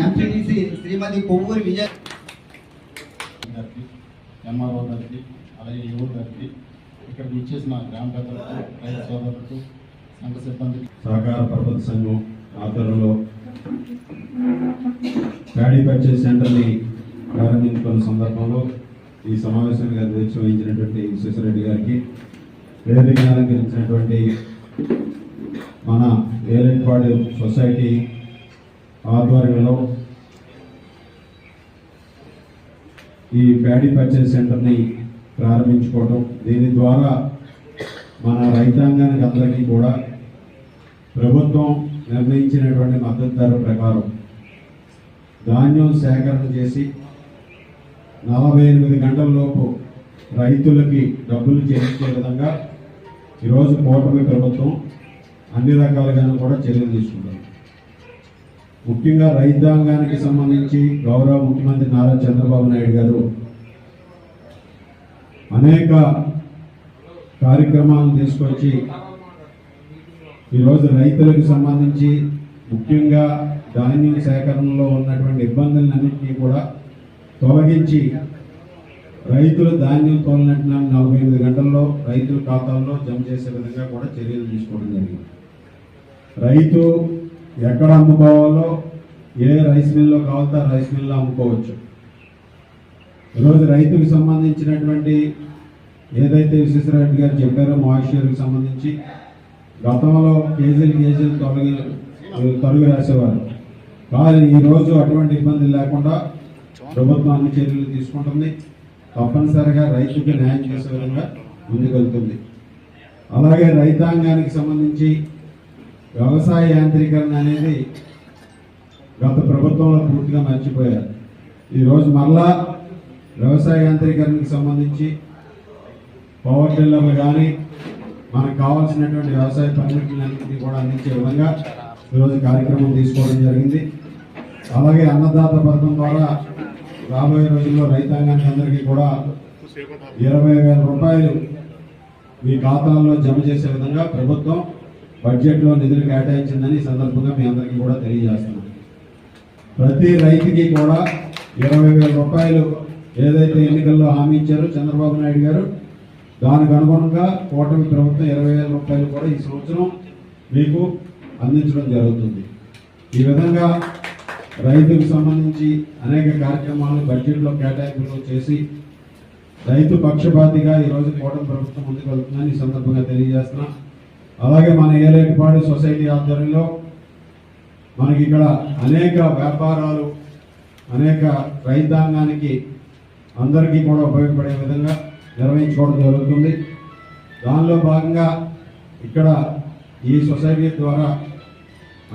MPDC శ్రీమతి కొవ్వూరి విజయ గారికి MRO గారికి అలాగే యువ గారికి ఇక్కడ ఇచ్చేసిన గ్రామ పెద్దలకు రైతు సోదరులకు సంఘ సిబ్బందికి సహకార పర్వత సంఘం ఆధ్వర్యంలో ప్యాడీ పర్చేస్ సెంటర్ని ప్రారంభించుకున్న సందర్భంలో ఈ సమావేశానికి అధ్యక్ష వహించినటువంటి విశ్వేశ్వరరెడ్డి గారికి వేదిక అలంకరించినటువంటి మన ఏలెంట్పాడు సొసైటీ ఆధ్వర్యంలో ఈ ప్యాడీ పర్చేస్ సెంటర్ని ప్రారంభించుకోవటం. దీని ద్వారా మన రైతాంగానికి అందరికీ కూడా ప్రభుత్వం నిర్ణయించినటువంటి మద్దతు ధర ప్రకారం ధాన్యం సేకరణ చేసి నలభై ఎనిమిది గంటలలోపు రైతులకి డబ్బులు చెల్లించే విధంగా ఈరోజు కూటమి ప్రభుత్వం అన్ని రకాలుగాను కూడా చర్యలు తీసుకుంటుంది. ముఖ్యంగా రైతాంగానికి సంబంధించి గౌరవ ముఖ్యమంత్రి నారా చంద్రబాబు నాయుడు గారు అనేక కార్యక్రమాలను తీసుకొచ్చి ఈరోజు రైతులకు సంబంధించి ముఖ్యంగా ధాన్యం సేకరణలో ఉన్నటువంటి ఇబ్బందులన్నింటినీ కూడా తొలగించి రైతులు ధాన్యం తోలినట్టు నలభై ఎనిమిది గంటల్లో రైతుల ఖాతాల్లో జమ చేసే విధంగా కూడా చర్యలు తీసుకోవడం జరిగింది. రైతు ఎక్కడ అమ్ముకోవాలో ఏ రైస్ మిల్లో కావాలో రైస్ మిల్లో అమ్ముకోవచ్చు. ఈరోజు రైతుకు సంబంధించినటువంటి ఏదైతే విశ్వేశ్వరరెడ్డి గారు చెప్పారో మాయిశ్చర్కి సంబంధించి గతంలో కేజీలు కేజీలు తొలగి తొలగి రాసేవారు. కానీ ఈరోజు అటువంటి ఇబ్బందులు లేకుండా ప్రభుత్వం అన్ని చర్యలు తీసుకుంటుంది. తప్పనిసరిగా రైతుకి న్యాయం చేసే విధంగా ముందుకెళ్తుంది. అలాగే రైతాంగానికి సంబంధించి వ్యవసాయ యాంత్రీకరణ అనేది గత ప్రభుత్వంలో పూర్తిగా మర్చిపోయారు. ఈరోజు మరలా వ్యవసాయ యాంత్రీకరణకి సంబంధించి పవర్ టిల్లర్లు కానీ మనకు కావాల్సినటువంటి వ్యవసాయ పనిముట్లన్నింటినీ కూడా అందించే విధంగా ఈరోజు కార్యక్రమం తీసుకోవడం జరిగింది. అలాగే అన్నదాత పథకం ద్వారా రాబోయే రోజుల్లో రైతాంగానికి అందరికీ కూడా ఇరవై వేల రూపాయలు మీ ఖాతాల్లో జమ చేసే విధంగా ప్రభుత్వం బడ్జెట్లో నిధులు కేటాయించిందని సందర్భంగా మీ అందరికీ కూడా తెలియజేస్తున్నాం. ప్రతి రైతుకి కూడా ఇరవై వేల రూపాయలు ఏదైతే ఎన్నికల్లో హామీ ఇచ్చారో చంద్రబాబు నాయుడు గారు దానికి అనుగుణంగా కూటమి ప్రభుత్వం ఇరవై వేల రూపాయలు కూడా ఈ సంవత్సరం మీకు అందించడం జరుగుతుంది. ఈ విధంగా రైతుకు సంబంధించి అనేక కార్యక్రమాలు బడ్జెట్లో కేటాయింపులు చేసి రైతు పక్షపాతిగా ఈరోజు కోటం ప్రభుత్వం ముందుకు వెళ్తుందని ఈ సందర్భంగా తెలియజేస్తున్నా. అలాగే మన ఏలేటిపాడు సొసైటీ ఆధ్వర్యంలో మనకి ఇక్కడ అనేక వ్యాపారాలు అనేక రైతాంగానికి అందరికీ కూడా ఉపయోగపడే విధంగా నిర్వహించుకోవడం జరుగుతుంది. దానిలో భాగంగా ఇక్కడ ఈ సొసైటీ ద్వారా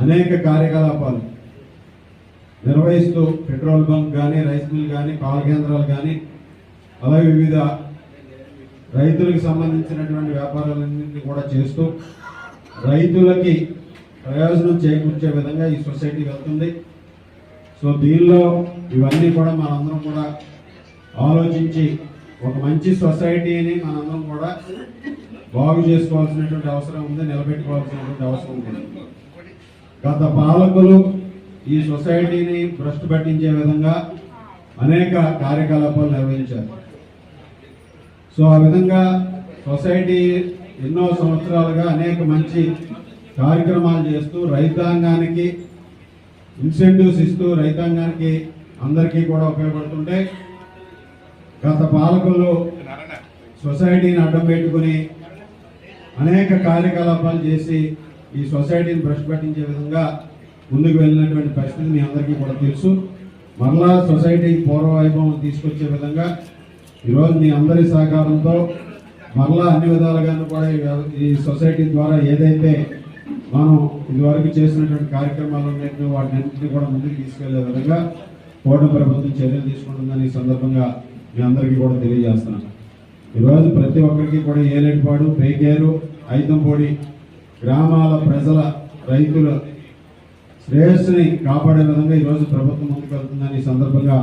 అనేక కార్యకలాపాలు నిర్వహిస్తూ పెట్రోల్ బంక్ కానీ రైస్ మిల్ కానీ పాల కేంద్రాలు కానీ అలాగే వివిధ రైతులకు సంబంధించినటువంటి వ్యాపారాలన్నింటినీ కూడా చేస్తూ రైతులకి ప్రయోజనం చేకూర్చే విధంగా ఈ సొసైటీ వెళ్తుంది. సో దీనిలో ఇవన్నీ కూడా మనందరం కూడా ఆలోచించి ఒక మంచి సొసైటీని మనందరం కూడా బాగు చేసుకోవాల్సినటువంటి అవసరం ఉంది నిలబెట్టుకోవాల్సినటువంటి అవసరం ఉంది. గత పాలకులు ఈ సొసైటీని భ్రష్టు పట్టించే విధంగా అనేక కార్యకలాపాలు నిర్వహించారు. సో ఆ విధంగా సొసైటీ ఎన్నో సంవత్సరాలుగా అనేక మంచి కార్యక్రమాలు చేస్తూ రైతాంగానికి ఇన్సెంటివ్స్ ఇస్తూ రైతాంగానికి అందరికీ కూడా ఉపయోగపడుతుంటే గత పాలకులు సొసైటీని అడ్డం పెట్టుకుని అనేక కార్యకలాపాలు చేసి ఈ సొసైటీని భ్రష్టు పట్టించే విధంగా ముందుకు వెళ్ళినటువంటి పరిస్థితి మీ అందరికీ కూడా తెలుసు. మరలా సొసైటీ పూర్వ వైభవం తీసుకొచ్చే విధంగా ఈరోజు మీ అందరి సహకారంతో మరలా అన్ని విధాలుగాను కూడా ఈ సొసైటీ ద్వారా ఏదైతే మనం ఇదివరకు చేసినటువంటి కార్యక్రమాలు ఉన్నాయో వాటిని కూడా ముందుకు తీసుకెళ్ళే విధంగా కోట ప్రభుత్వం చర్యలు తీసుకుంటుందని ఈ సందర్భంగా మీ అందరికీ కూడా తెలియజేస్తున్నాను. ఈరోజు ప్రతి ఒక్కరికి కూడా ఏలేటిపాడు పేకేరు ఐతంపొడి గ్రామాల ప్రజల రైతుల శ్రేయస్సుని కాపాడే విధంగా ఈరోజు ప్రభుత్వం ముందుకు వెళ్తుందని సందర్భంగా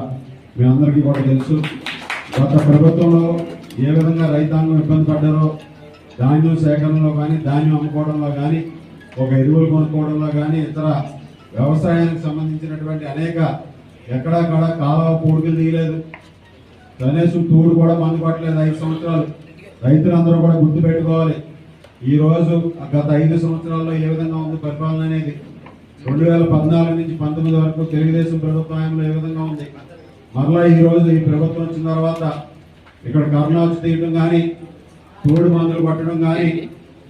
మీ అందరికీ కూడా తెలుసు. గత ప్రభుత్వంలో ఏ విధంగా రైతాంగం ఇబ్బంది పడ్డారో ధాన్యం సేకరణలో కానీ ధాన్యం అమ్ముకోవడంలో కానీ ఒక ఎరువులు కొనుక్కోవడంలో కానీ ఇతర వ్యవసాయానికి సంబంధించినటువంటి అనేక ఎక్కడక్కడ కాలువ పూడికలు తీయలేదు. కనీసం తూడు కూడా మందుపట్టలేదు ఐదు సంవత్సరాలు. రైతులందరూ కూడా గుర్తుపెట్టుకోవాలి పెట్టుకోవాలి. ఈరోజు గత ఐదు సంవత్సరాల్లో ఏ విధంగా ఉంది పరిపాలన అనేది? రెండు వేల పద్నాలుగు నుంచి పంతొమ్మిది వరకు తెలుగుదేశం ప్రభుత్వ హయాంలో ఏ విధంగా ఉంది? మరలా ఈ రోజు ఈ ప్రభుత్వం వచ్చిన తర్వాత ఇక్కడ కరుణాచు తీయడం కానీ తోడు మందులు పట్టడం కానీ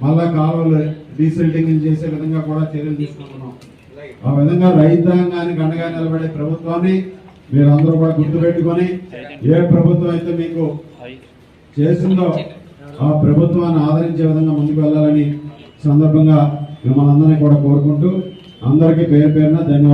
మళ్ళా కాలువలు డీసిల్టింగ్ చేసే విధంగా కూడా చర్యలు తీసుకుంటున్నాం. ఆ విధంగా రైతాంగానికి అండగా నిలబడే ప్రభుత్వాన్ని మీరందరూ కూడా గుర్తుపెట్టుకొని ఏ ప్రభుత్వం అయితే మీకు చేసిందో ఆ ప్రభుత్వాన్ని ఆదరించే విధంగా ముందుకు వెళ్ళాలని సందర్భంగా మిమ్మల్ని అందరినీ కూడా కోరుకుంటూ అందరికీ పేరు పేరున ధన్యవాదాలు.